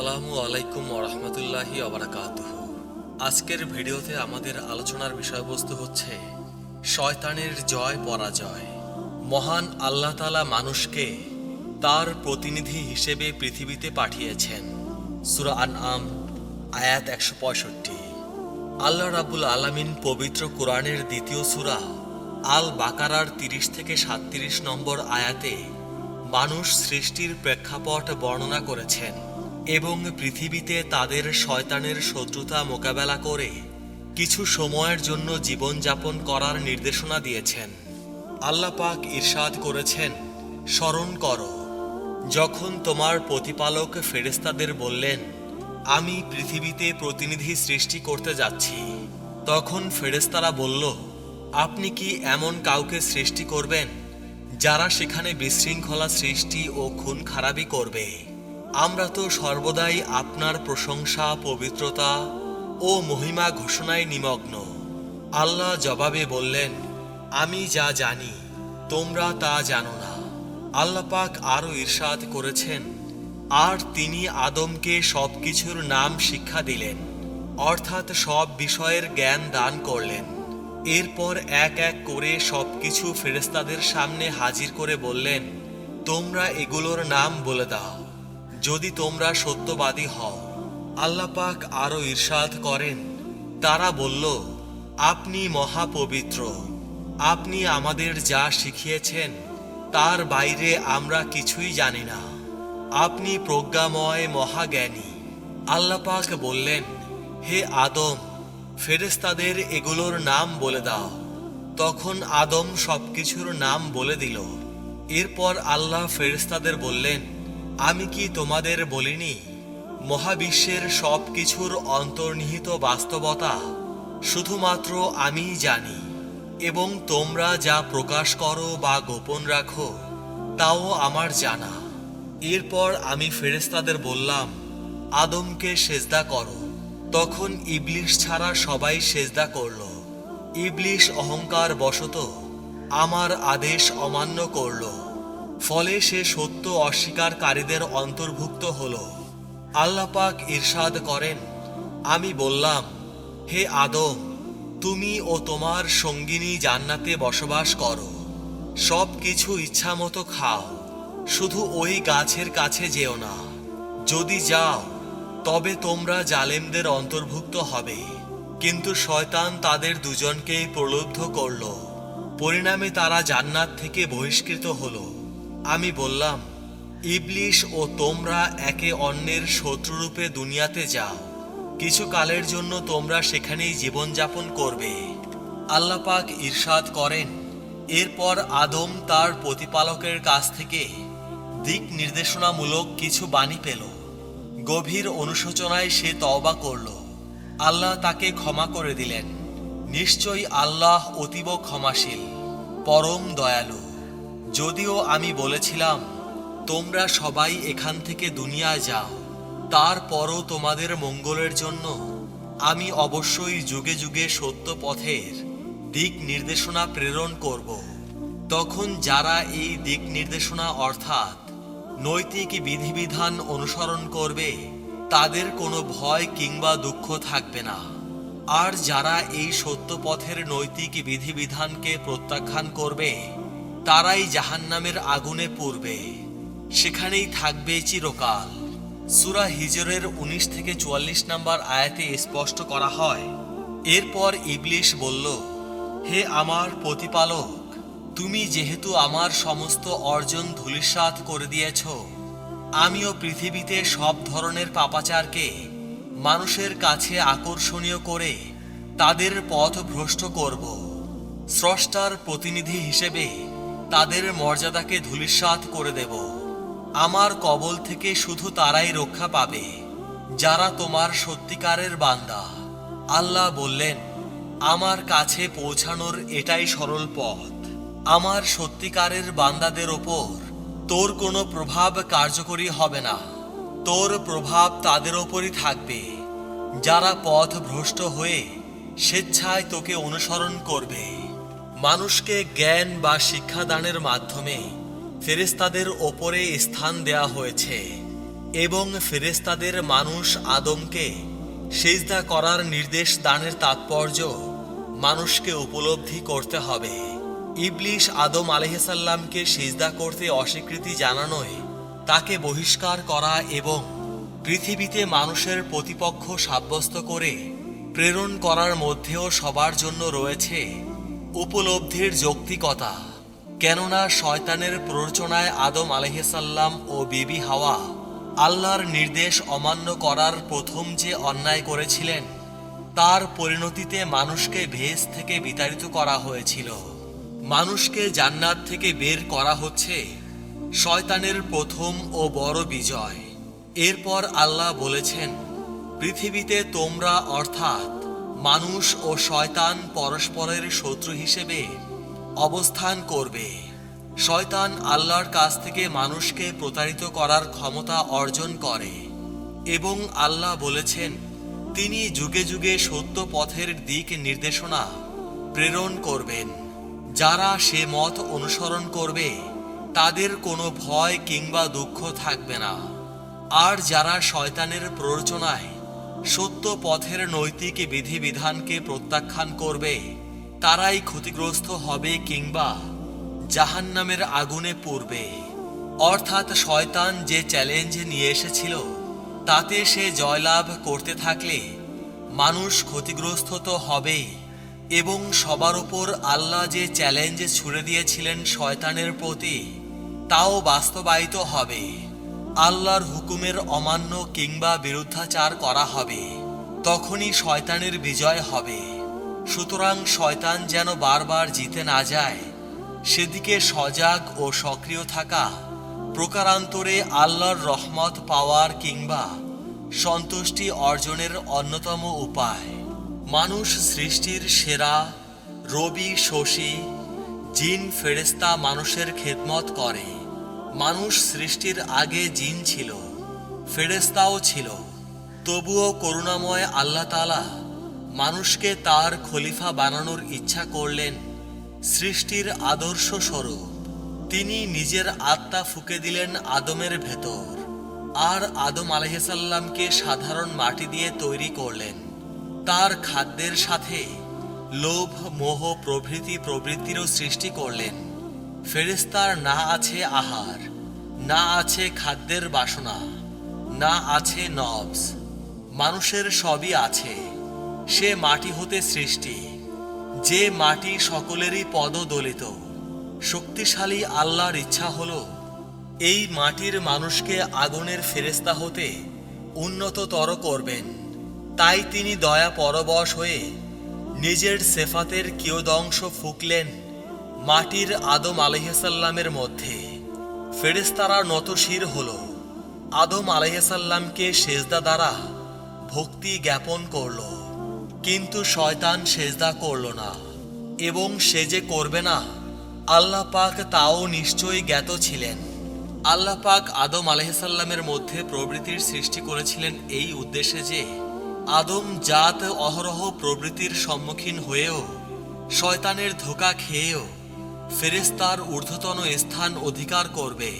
আসসালামু আলাইকুম ওরহমতুল্লাহি অবরাকাতুহ আজকের ভিডিওতে আমাদের আলোচনার বিষয়বস্তু হচ্ছে শয়তানের জয়, পরাজয়। মহান আল্লাহ তালা মানুষকে তার প্রতিনিধি হিসেবে পৃথিবীতে পাঠিয়েছেন। সুরা আন আম আয়াত একশো পঁয়ষট্টি। আল্লাহ রাবুল আলামিন পবিত্র কোরআনের দ্বিতীয় সূরা আল বাকারার তিরিশ থেকে সাতত্রিশ নম্বর আয়াতে মানুষ সৃষ্টির প্রেক্ষাপট বর্ণনা করেছেন। এবং পৃথিবীতে তাদের শয়তানের শত্রুতা মোকাবেলা করে কিছু সময়ের জন্য জীবনযাপন করার নির্দেশনা দিয়েছেন। আল্লাহ পাক ইরশাদ করেছেন, স্মরণ করো, যখন তোমার প্রতিপালক ফেরেস্তাদের বললেন, আমি পৃথিবীতে প্রতিনিধি সৃষ্টি করতে যাচ্ছি তখন ফেরেস্তারা বলল, আপনি কি এমন কাউকে সৃষ্টি করবেন, যারা সেখানে বিশৃঙ্খলা সৃষ্টি ও খুন খারাপি করবে আমরা তো সর্বদাই আপনার প্রশংসা, পবিত্রতা ও মহিমা ঘোষণায় নিমগ্ন। আল্লাহ জবাবে বললেন, আমি যা জানি, তোমরা তা জানো না। আল্লাপাক আরও ঈর্ষাদ করেছেন, আর তিনি আদমকে সব কিছুর নাম শিক্ষা দিলেন, অর্থাৎ সব বিষয়ের জ্ঞান দান করলেন। এরপর এক এক করে সবকিছু ফেরেস্তাদের সামনে হাজির করে বললেন, তোমরা এগুলোর নাম বলে দাও। যদি তোমরা সত্যবাদী হও আল্লাহ পাক আরও ঈর্ষাদ করেন। তারা বলল, আপনি মহাপবিত্র, আপনি আমাদের যা শিখিয়েছেন, তার বাইরে আমরা কিছুই জানি না। আপনি প্রজ্ঞাময় মহাজ্ঞানী। আল্লাহ পাক বললেন, হে আদম ফেরেস্তাদের এগুলোর নাম বলে দাও। তখন আদম সবকিছুর নাম বলে দিল। এরপর আল্লাহ ফেরেস্তাদের বললেন আমি কি তোমাদের বলিনি, মহাবিশ্বের সব কিছুর অন্তর্নিহিত বাস্তবতা শুধুমাত্র আমিই জানি, এবং তোমরা যা প্রকাশ করো বা গোপন রাখো, তাও আমার জানা। এরপর আমি ফেরেস্তাদের বললাম, আদমকে সেজদা করো। তখন ইবলিশ ছাড়া সবাই সেজদা করল। ইবলিশ অহংকার বশত আমার আদেশ অমান্য করল। ফলে সে সত্য অস্বীকারীদের অন্তর্ভুক্ত হল। আল্লাপাক ইরশাদ করেন, আমি বললাম, হে আদম, তুমি ও তোমার সঙ্গিনী জান্নাতে বসবাস করো। সব কিছু ইচ্ছামতো খাও, শুধু ওই গাছের কাছে যেও না। যদি যাও, তবে তোমরা জালেমদের অন্তর্ভুক্ত হবে। কিন্তু শয়তান তাদের দুজনকেই প্রলুব্ধ করল। পরিণামে তারা জান্নাত থেকে বহিষ্কৃত হলো। আমি বললাম, ইবলিশ ও তোমরা একে অন্যের শত্রুরূপে দুনিয়াতে যাও। কিছু কালের জন্য তোমরা সেখানেই জীবনযাপন করবে। আল্লাহ পাক ঈর্ষাদ করেন, এরপর আদম তার প্রতিপালকের কাছ থেকে দিক নির্দেশনামূলক কিছু বাণী পেল। গভীর অনুশোচনায় সে তওবা করল। আল্লাহ তাকে ক্ষমা করে দিলেন। নিশ্চয়ই আল্লাহ অতীব ক্ষমাশীল, পরম দয়ালু। যদিও আমি বলেছিলাম, তোমরা সবাই এখান থেকে দুনিয়ায় যাও, তারপরও তোমাদের মঙ্গলের জন্য। আমি অবশ্যই যুগে যুগে সত্য পথের দিক নির্দেশনা প্রেরণ করব। তখন যারা এই দিক নির্দেশনা অর্থাৎ নৈতিক বিধিবিধান অনুসরণ করবে, তাদের কোনো ভয় কিংবা দুঃখ থাকবে না। আর যারা এই সত্য পথের নৈতিক বিধিবিধানকে প্রত্যাখ্যান করবে তারাই জাহান্নামের আগুনে পড়বে। সেখানেই থাকবে চিরকাল। সুরা হিজরের উনিশ থেকে চুয়াল্লিশ নম্বর আয়াতে স্পষ্ট করা হয়, এরপর ইবলিশ বলল, হে আমার প্রতিপালক, তুমি যেহেতু আমার সমস্ত অর্জন ধূলিসাৎ করে দিয়েছ, আমিও পৃথিবীতে সব ধরনের পাপাচারকে মানুষের কাছে আকর্ষণীয় করে তাদের পথ ভ্রষ্ট করব। স্রষ্টার প্রতিনিধি হিসেবে তাদের মর্যাদাকে ধূলিসাৎ করে দেব। আমার কবল থেকে শুধু তারাই রক্ষা পাবে, যারা তোমার সত্যিকারের বান্দা। আল্লাহ বললেন, আমার কাছে পৌঁছানোর এটাই সরল পথ। আমার সত্যিকারের বান্দাদের ওপর তোর কোনো প্রভাব কার্যকরী হবে না। তোর প্রভাব তাদের ওপরই থাকবে। যারা পথ ভ্রষ্ট হয়ে স্বেচ্ছায় তোকে অনুসরণ করবে। মানুষকে জ্ঞান বা শিক্ষাদানের মাধ্যমে ফেরেস্তাদের ওপরে স্থান দেয়া হয়েছে এবং ফেরেস্তাদের মানুষ আদমকে সেজদা করার নির্দেশ দানের তাৎপর্য মানুষকে উপলব্ধি করতে হবে। ইবলিশ আদম আলহিসাল্লামকে সিজদা করতে অস্বীকৃতি জানানোয় তাকে বহিষ্কার করা এবং পৃথিবীতে মানুষের প্রতিপক্ষ সাব্যস্ত করে প্রেরণ করার মধ্যেও সবার জন্য রয়েছে উপলব্ধির যৌক্তিকতা, কেননা শয়তানের প্ররোচনায় আদম আলহিসাল্লাম ও বিবি হাওয়া আল্লাহর নির্দেশ অমান্য করার প্রথম যে অন্যায় করেছিলেন, তার পরিণতিতে মানুষকে ভেস থেকে বিতাড়িত করা হয়েছিল। মানুষকে জান্নাত থেকে বের করা হচ্ছে শয়তানের প্রথম ও বড় বিজয়। এরপর আল্লাহ বলেছেন, পৃথিবীতে তোমরা অর্থাৎ মানুষ ও শয়তান পরস্পরের শত্রু হিসেবে অবস্থান করবে। শয়তান আল্লাহর কাছ থেকে মানুষকে প্রতারিত করার ক্ষমতা অর্জন করে এবং আল্লাহ বলেছেন, তিনি যুগে যুগে সত্য পথের দিক নির্দেশনা প্রেরণ করবেন। যারা সে মত অনুসরণ করবে, তাদের কোনো ভয় কিংবা দুঃখ থাকবে না। আর যারা শয়তানের প্ররোচনায় সত্য পথের নৈতিক বিধিবিধানকে প্রত্যাখ্যান করবে, তারাই ক্ষতিগ্রস্ত হবে কিংবা জাহান্নামের আগুনে পড়বে। অর্থাৎ শয়তান যে চ্যালেঞ্জ নিয়ে এসেছিল, তাতে সে জয়লাভ করতে থাকলে মানুষ ক্ষতিগ্রস্ত তো হবেই এবং সবার উপর আল্লাহ যে চ্যালেঞ্জ ছুড়ে দিয়েছিলেন শয়তানের প্রতি, তাও বাস্তবায়িত হবে। আল্লাহর হুকুমের অমান্য কিংবা বিরুদ্ধাচার করা হবে, তখনই শয়তানের বিজয় হবে। সুতরাং শয়তান যেন বারবার জিতে না যায়, সেদিকে সজাগ ও সক্রিয় থাকা, প্রকারান্তরে আল্লাহর রহমত পাওয়ার কিংবা সন্তুষ্টি অর্জনের অন্যতম উপায়। মানুষ সৃষ্টির সেরা, রবি, শশী, জিন ফেরেস্তা মানুষের খেদমত করে। মানুষ সৃষ্টির আগে জিন ছিল ফেরেস্তাও ছিল। তবুও করুণাময় আল্লাহ তালা মানুষকে তার খলিফা বানানোর ইচ্ছা করলেন সৃষ্টির আদর্শ স্বরূপ। তিনি নিজের আত্মা ফুকে দিলেন আদমের ভেতর। আর আদম আলহিসাল্লামকে সাধারণ মাটি দিয়ে তৈরি করলেন। তার খাদ্যের সাথে লোভ, মোহ প্রভৃতি প্রবৃত্তিরও সৃষ্টি করলেন। ফেরেস্তার না আছে আহার, না আছে খাদ্যের বাসনা, না আছে নবস। মানুষের সবই আছে, সে মাটি হতে সৃষ্টি। যে মাটি সকলেরই পদদলিত, শক্তিশালী আল্লাহর ইচ্ছা হলো, এই মাটির মানুষকে আগুনের ফেরেস্তা হতে উন্নততর করবেন। তাই তিনি দয়া পরবশ হয়ে নিজের সেফাতের কিয়দংশ ফুকলেন। মাটির আদম আলহিসাল্লামের মধ্যে ফেরেস্তারা নতশির হল। আদম আলহিসাল্লামকে সেজদা দ্বারা ভক্তি জ্ঞাপন করল। কিন্তু শয়তান সেজদা করল না এবং সে যে করবে না, আল্লাহ পাক তাও নিশ্চয়ই জ্ঞাত ছিলেন। আল্লাহ পাক আদম আলহিসাল্লামের মধ্যে প্রবৃত্তির সৃষ্টি করেছিলেন এই উদ্দেশ্যে যে আদম জাত অহরহ প্রবৃত্তির সম্মুখীন হয়েও শয়তানের ধোকা খেয়েও ফেরেস্তার ঊর্ধ্বতন স্থান অধিকার করবে।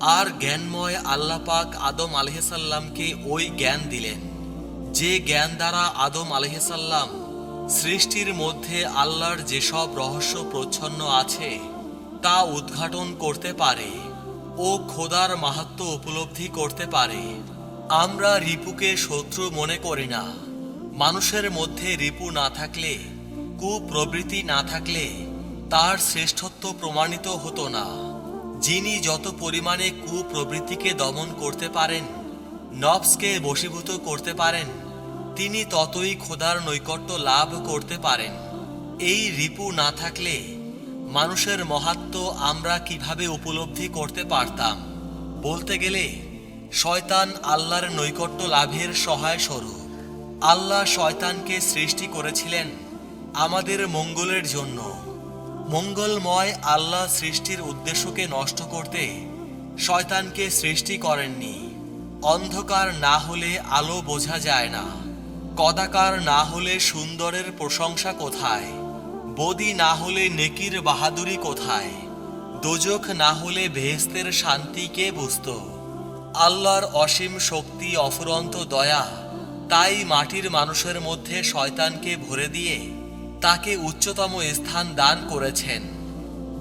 আর জ্ঞানময় আল্লাপাক আদম আলহিসাল্লামকে ওই জ্ঞান দিলেন। যে জ্ঞান দ্বারা আদম আলহিসাল্লাম সৃষ্টির মধ্যে আল্লাহর যেসব রহস্য প্রচ্ছন্ন আছে, তা উদ্ঘাটন করতে পারে ও খোদার মাহাত্ম উপলব্ধি করতে পারে। আমরা রিপুকে শত্রু মনে করি না। মানুষের মধ্যে রিপু না থাকলে, কুপ্রবৃত্তি না থাকলে তার শ্রেষ্ঠত্ব প্রমাণিত হতো না। যিনি যত পরিমাণে কুপ্রবৃত্তিকে দমন করতে পারেন, নবসকে বশীভূত করতে পারেন, তিনি ততই খোদার নৈকট্য লাভ করতে পারেন। এই রিপু না থাকলে মানুষের মহাত্ম আমরা কীভাবে উপলব্ধি করতে পারতাম? বলতে গেলে, শয়তান আল্লাহর নৈকট্য লাভের সহায় স্বরূপ আল্লাহ শয়তানকে সৃষ্টি করেছিলেন আমাদের মঙ্গলের জন্য। মঙ্গলময় আল্লাহ সৃষ্টির উদ্দেশ্যকে নষ্ট করতে শয়তানকে সৃষ্টি করেননি। অন্ধকার না হলে আলো বোঝা যায় না। কদাকার না হলে সুন্দরের প্রশংসা কোথায়? বদি না হলে নেকির বাহাদুরি কোথায়? দোজখ না হলে ভেস্তের শান্তি কে বুঝত? আল্লাহর অসীম শক্তি অফুরন্ত দয়া, তাই মাটির মানুষের মধ্যে শয়তানকে ভরে দিয়ে তাকে উচ্চতম স্থান দান করেছেন।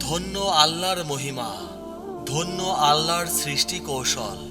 ধন্য আল্লাহর মহিমা ধন্য আল্লাহর সৃষ্টি কৌশল।